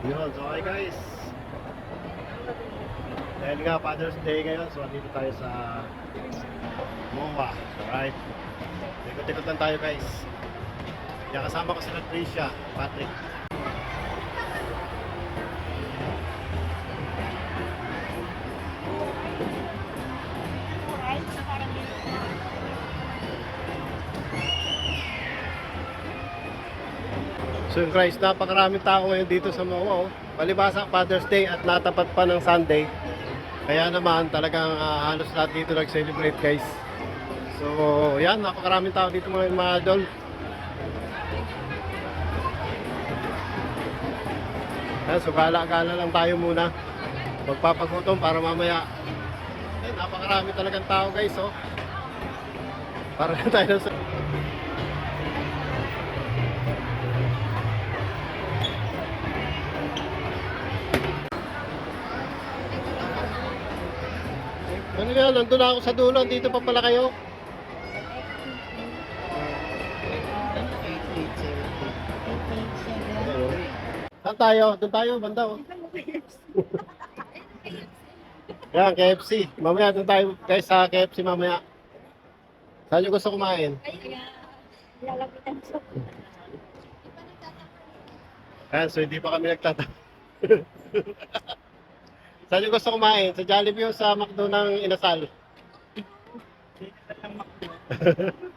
So, okay guys. Dahil nga Father's Day ngayon, so dito tayo sa MOA. Alright. Ikot-ikot lang tayo guys. Kaya kasama ko sila Tricia, Patrick. So yung Christ, napakaraming tao ngayon dito sa MOA. Oh. Palibasa Father's Day at natapat pa ng Sunday. Kaya naman talagang ah, halos lahat dito nag-celebrate guys. So yan, napakaraming tao dito mga mga idol. Yan, so gala-gala lang tayo muna. Magpapagutom para mamaya. Ay, napakarami talagang tao guys oh. Para tayo sa... Ano yan? Nandun na ako sa dulo. Dito pa pala kayo. Saan tayo? Doon tayo, banda oh. Yan, KFC. Mamaya doon tayo guys sa KFC mamaya. Saan nyo gusto kumain? Sa Ayan, so hindi pa kami nagtata. Saan nyo gusto kumain? Sa Jollibee o sa McDo ng Inasal?